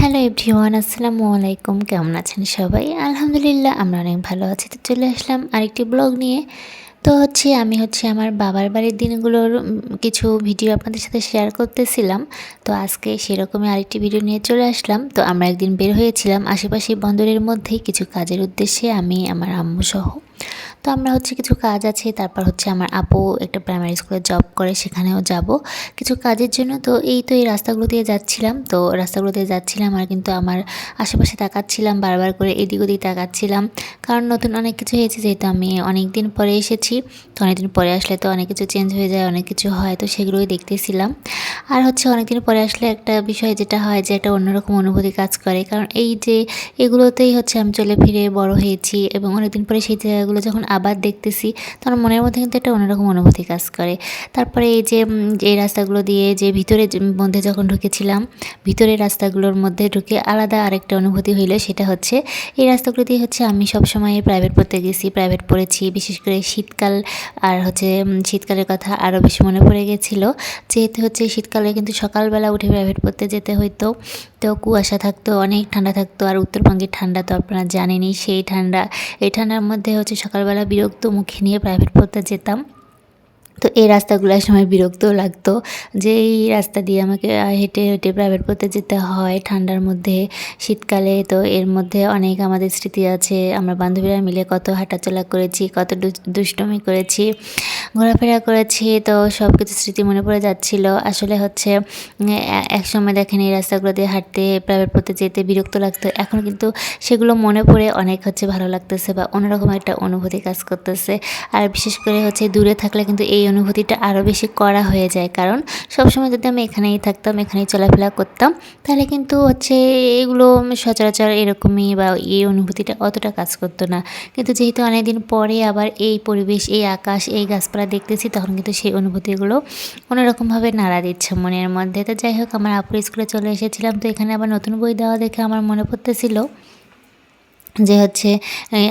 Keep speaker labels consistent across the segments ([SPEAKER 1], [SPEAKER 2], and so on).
[SPEAKER 1] Hello everyone আসসালামু আলাইকুম কেমন আছেন সবাই? আলহামদুলিল্লাহ, আমরা অনেক ভালো আছি। তো চলে আসলাম আরেকটি ব্লগ নিয়ে। তো হচ্ছে, আমি হচ্ছে আমার বাবার বাড়ির দিনগুলোর কিছু ভিডিও আপনাদের সাথে শেয়ার করতেছিলাম। তো আজকে সেরকমই আরেকটি ভিডিও নিয়ে চলে আসলাম। তো আমরা একদিন বের হয়েছিলাম আশেপাশে বন্দরের মধ্যেই কিছু কাজের উদ্দেশ্যে আমি, আমার আম্মু সহ। তো আমরা হচ্ছে কিছু কাজ আছে, তারপর হচ্ছে আমার আপু একটা প্রাইমারি স্কুলে জব করে, সেখানেও যাব। কিছু কাজের জন্য তো এই তো এই রাস্তাগুলো দিয়ে যাচ্ছিলাম। তো রাস্তাগুলো দিয়ে যাচ্ছিলাম আর কিন্তু আমার আশেপাশে তাকাচ্ছিলাম, বারবার করে এদিক ওদিক তাকাচ্ছিলাম। কারণ নতুন অনেক কিছু হয়েছে, যেহেতু আমি অনেক দিন পরে এসেছি। তো অনেক দিন পরে আসলে তো অনেক কিছু চেঞ্জ হয়ে যায়, অনেক কিছু হয়, তো সেগুলোই দেখতেছিলাম। আর হচ্ছে অনেক দিন পরে আসলে একটা বিষয় যেটা হয় যে একটা অন্যরকম অনুভূতি কাজ করে। কারণ এই যে এগুলোতেই হচ্ছে আমি চলে ফিরে বড় হয়েছি এবং অনেকদিন পরে সেই জায়গাগুলো যখন আবার দেখতেছি। তখন মনের মধ্যে কিন্তু একটা অন্যরকম অনুভূতি কাজ করে। তারপরে এই যে এই রাস্তাগুলো দিয়ে যে ভিতরে মধ্যে যখন ঢুকেছিলাম, ভিতরের রাস্তাগুলোর মধ্যে ঢুকে আলাদা আরেকটা অনুভূতি হইল, সেটা হচ্ছে এই রাস্তাগুলো দিয়ে হচ্ছে আমি সবসময় প্রাইভেট পড়তে গেছি প্রাইভেট পড়েছি। বিশেষ করে শীতকাল আর হচ্ছে শীতকালের কথা আরও বেশি মনে পড়ে গেছিল। যেহেতু হচ্ছে শীতকালে কিন্তু সকালবেলা উঠে প্রাইভেট পড়তে যেতে হইতো। তো কুয়াশা থাকতো, অনেক ঠান্ডা থাকতো, আর উত্তরবঙ্গের ঠান্ডা তো আপনারা জানেনই, সেই ঠান্ডা, এই ঠান্ডার মধ্যে হচ্ছে সকালবেলা বিরক্ত মুখে নিয়ে প্রাইভেট পড়তে যেতাম। তো এই রাস্তাগুলোর সময় বিরক্তও লাগতো যে এই রাস্তা দিয়ে আমাকে হেঁটে হেঁটে প্রাইভেট পড়তে যেতে হয় ঠান্ডার মধ্যে, শীতকালে। তো এর মধ্যে অনেক আমাদের স্মৃতি আছে। আমরা বান্ধবীরা মিলে কত হাঁটাচলা করেছি, কত দুষ্টুমি করেছি, ঘোরাফেরা করেছি। তো সব কিছু স্মৃতি মনে পড়ে যাচ্ছিল। আসলে হচ্ছে এক সময় দেখেন এই রাস্তাগুলো দিয়ে হাঁটতে প্রাইভেট পড়তে যেতে বিরক্ত লাগতো। এখন কিন্তু সেগুলো মনে পড়ে অনেক হচ্ছে ভালো লাগতেছে বা অন্যরকম একটা অনুভূতি কাজ করতেছে। আর বিশেষ করে হচ্ছে দূরে থাকলে কিন্তু এই অনুভূতিটা আরও বেশি করা হয়ে যায়। কারণ সবসময় যদি আমি এখানেই থাকতাম, এখানেই চলাফেরা করতাম, তাহলে কিন্তু হচ্ছে এগুলো সচরাচর এরকমই বা এই অনুভূতিটা অতটা কাজ করতো না। কিন্তু যেহেতু অনেকদিন পরে আবার এই পরিবেশ, এই আকাশ, এই গাছপালা দেখতেছি, তখন কিন্তু সেই অনুভূতিগুলো অন্যরকমভাবে নাড়া দিচ্ছে মনের মধ্যে। তো যাই হোক, আমার আপুর স্কুলে চলে এসেছিলাম, তো এখানে আবার নতুন বই দেওয়া দেখে আমার মনে পড়তেছিল। যে হচ্ছে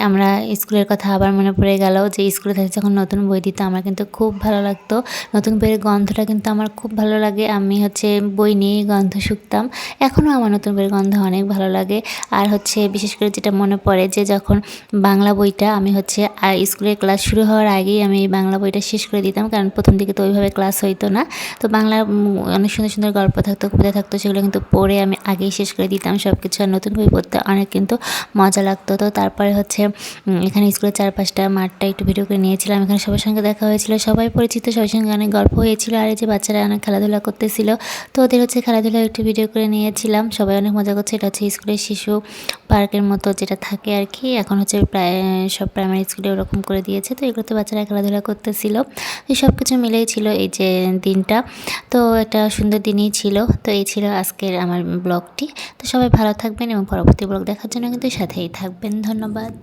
[SPEAKER 1] আমরা স্কুলের কথা আবার মনে পড়ে গেল যে স্কুলে থেকে যখন নতুন বই দিত, আমার কিন্তু খুব ভালো লাগতো। নতুন বইয়ের গন্ধটা কিন্তু আমার খুব ভালো লাগে। আমি হচ্ছে বই নিয়েই গন্ধ শুকতাম। এখনও আমার নতুন বইয়ের গন্ধ অনেক ভালো লাগে। আর হচ্ছে বিশেষ করে যেটা মনে পড়ে যে যখন বাংলা বইটা আমি হচ্ছে স্কুলের ক্লাস শুরু হওয়ার আগেই আমি এই বাংলা বইটা শেষ করে দিতাম। কারণ প্রথম দিকে তো ওইভাবে ক্লাস হইতো না। তো বাংলা অনেক সুন্দর সুন্দর গল্প থাকতো, কবিতা থাকতো, সেগুলো কিন্তু পড়ে আমি আগেই শেষ করে দিতাম সব কিছু আর নতুন বই পড়তে অনেক কিন্তু মজা লাগতো। তো তারপরে হচ্ছে এখানে স্কুলের চারপাশটা মাঠটা একটু ভিডিও করে নিয়েছিলাম। এখানে সবার সঙ্গে দেখা হয়েছিল। সবাই পরিচিত, সবার সঙ্গে অনেক গল্প হয়েছিল। আর এই যে বাচ্চারা অনেক খেলাধুলা করতেছিল, তো ওদের হচ্ছে খেলাধুলা একটু ভিডিও করে নিয়েছিলাম। সবাই অনেক মজা করছে। এটা হচ্ছে স্কুলের শিশু পার্কের মতো যেটা থাকে আর কি। এখন হচ্ছে প্রায়, সব প্রাইমারি স্কুলে ওরকম করে দিয়েছে। তো এগুলোতে বাচ্চারা খেলাধুলা করতেছিল। তো সব কিছু মিলেই ছিল এই যে দিনটা। তো একটা সুন্দর দিনই ছিল। তো এই ছিল আজকের আমার ব্লগটি। তো সবাই ভালো থাকবেন এবং পরবর্তী ব্লগ দেখার জন্য কিন্তু সাথেই থাকবেন ধন্যবাদ।